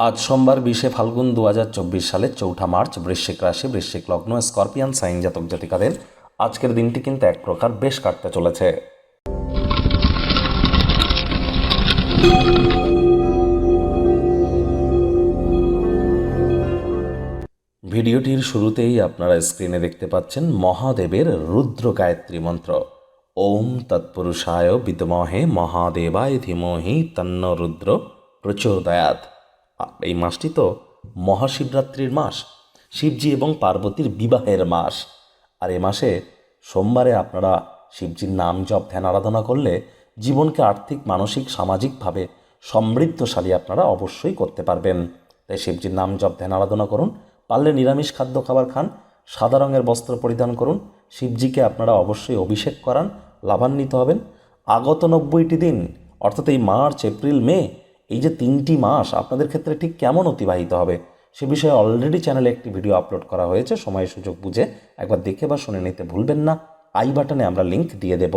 আজ সোমবার বিশে ফাল্গুন দু হাজার চব্বিশ সালের চৌঠা মার্চ, বৃশ্চিক রাশি, বৃশ্চিক লগ্ন, স্করপিয়ান, সাইন জাতক জাতিকাদের আজকের দিনটি কিন্তু এক প্রকার বেশ কাটতে চলেছে। ভিডিওটির শুরুতেই আপনারা স্ক্রিনে দেখতে পাচ্ছেন মহাদেবের রুদ্র গায়ত্রী মন্ত্র। ওম তৎপুরুষায় বিদ্মহে মহাদেবায় ধীমহি তন্ন রুদ্র প্রচোদয়াত এই মাসটি তো মহাশিবরাত্রির মাস। শিবজি এবং পার্বতীর বিবাহের মাস। আর এ মাসে সোমবারে আপনারা শিবজির নাম জপ, ধ্যান, আরাধনা করলে জীবনকে আর্থিক, মানসিক, সামাজিকভাবে সমৃদ্ধশালী আপনারা অবশ্যই করতে পারবেন। তাই শিবজির নাম জপ, ধ্যান, আরাধনা করুন। পারলে নিরামিষ খাদ্য খাবার খান, সাদা রঙের বস্ত্র পরিধান করুন। শিবজিকে আপনারা অবশ্যই অভিষেক করান, লাভান্বিত হবেন। আগত নব্বইটি দিন, অর্থাৎ এই মার্চ, এপ্রিল, মে এই যে তিনটি মাস আপনাদের ক্ষেত্রে ঠিক কেমন অতিবাহিত হবে সে বিষয়ে অলরেডি চ্যানেলে একটি ভিডিও আপলোড করা হয়েছে সময় সুযোগ বুঝে একবার দেখে বা শুনে নিতে ভুলবেন না। আই বাটনে আমরা লিংক দিয়ে দেব।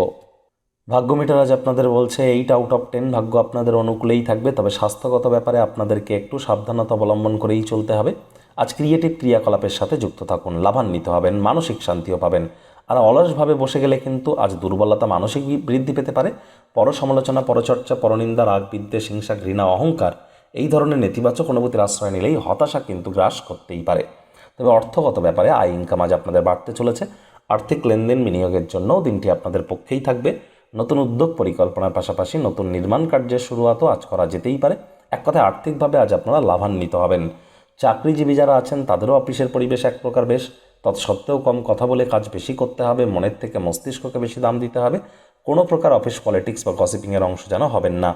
ভাগ্য মিটার আজ আপনাদের বলছে এইট আউট অফ টেন ভাগ্য আপনাদের অনুকূলেই থাকবে, তবে স্বাস্থ্যগত ব্যাপারে আপনাদেরকে একটু সাবধানতা অবলম্বন করেই চলতে হবে। আজ ক্রিয়েটিভ ক্রিয়াকলাপের সাথে যুক্ত থাকুন, লাভান্বিত হবেন, মানসিক শান্তিও পাবেন। আর অলসভাবে বসে গেলে কিন্তু আজ দুর্বলতা মানসিক বৃদ্ধি পেতে পারে। পর সমালোচনা পরচর্চা, পরনিন্দা রাগ বিদ্বেষ হিংসা, ঘৃণা, অহংকার এই ধরনের নেতিবাচক অনুভূতির আশ্রয় নিলেই হতাশা কিন্তু গ্রাস করতেই পারে। তবে অর্থগত ব্যাপারে আয় ইনকাম আজ আপনাদের বাড়তে চলেছে। আর্থিক লেনদেন বিনিয়োগের জন্যও দিনটি আপনাদের পক্ষেই থাকবে। নতুন উদ্যোগ পরিকল্পনার পাশাপাশি নতুন নির্মাণ কার্যের শুরুয়াতও আজ করা যেতেই পারে। এক কথায় আর্থিকভাবে আজ আপনারা লাভান্বিত হবেন। চাকরিজীবী যারা আছেন, তাদেরও অফিসের পরিবেশ এক প্রকার বেশ তৎসত্ত্বেও কম কথা বলে কাজ বেশি করতে হবে, মনের থেকে মস্তিষ্ককে বেশি দাম দিতে হবে। কোনো প্রকার অফিস পলিটিক্স বা গসিপিংয়ের অংশ যেন হবেন না।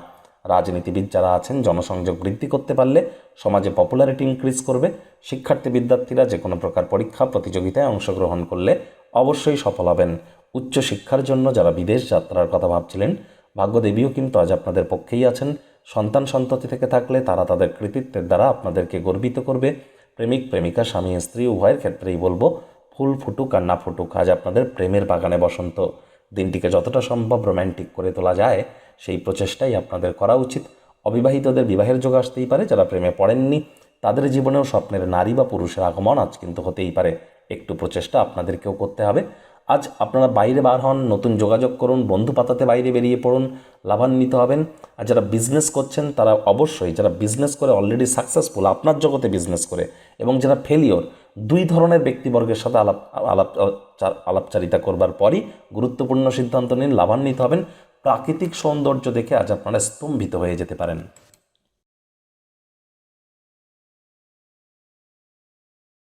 রাজনীতিবিদ যারা আছেন, জনসংযোগ বৃদ্ধি করতে পারলে সমাজে পপুলারিটি ইনক্রিজ করবে। শিক্ষার্থী বিদ্যার্থীরা যে কোনো প্রকার পরীক্ষা, প্রতিযোগিতায় অংশগ্রহণ করলে অবশ্যই সফল হবেন। উচ্চ শিক্ষার জন্য যারা বিদেশ যাত্রার কথা ভাবছিলেন, ভাগ্যদেবীও কিন্তু আজ আপনাদের পক্ষেই আছেন। সন্তান সন্ততি থেকে থাকলে তারা তাদের কৃতিত্বের দ্বারা আপনাদেরকে গর্বিত করবে। প্রেমিক, প্রেমিকা, স্বামী, স্ত্রী, উভয়ের ক্ষেত্রেই বলব, ফুল ফুটুক আর না ফুটুক, আজ আপনাদের প্রেমের বাগানে বসন্ত। দিনটিকে যতটা সম্ভব রোম্যান্টিক করে তোলা যায়, সেই প্রচেষ্টাই আপনাদের করা উচিত। অবিবাহিতদের বিবাহের যোগ আসতেই পারে, যারা প্রেমে পড়েননি, তাদের জীবনেও স্বপ্নের নারী বা পুরুষের আগমন আজ কিন্তু হতেই পারে। একটু প্রচেষ্টা আপনাদেরকেও করতে হবে। আজ আপনারা বাইরে বার হন, নতুন যোগাযোগ করুন, বন্ধু পাতাতে বাইরে বেরিয়ে পড়ুন, লাভান্বিত হবেন। আর যারা বিজনেস করছেন, তারা অবশ্যই যারা বিজনেস করে অলরেডি সাকসেসফুল আপনার জগতে বিজনেস করে, এবং যারা ফেলিওর দুই ধরনের ব্যক্তিবর্গের সাথে আলাপ আলাপ, আলাপচারিতা করবার পরই গুরুত্বপূর্ণ সিদ্ধান্ত নিন, লাভান্বিত হবেন। প্রাকৃতিক সৌন্দর্য দেখে আজ আপনারা স্তম্ভিত হয়ে যেতে পারেন।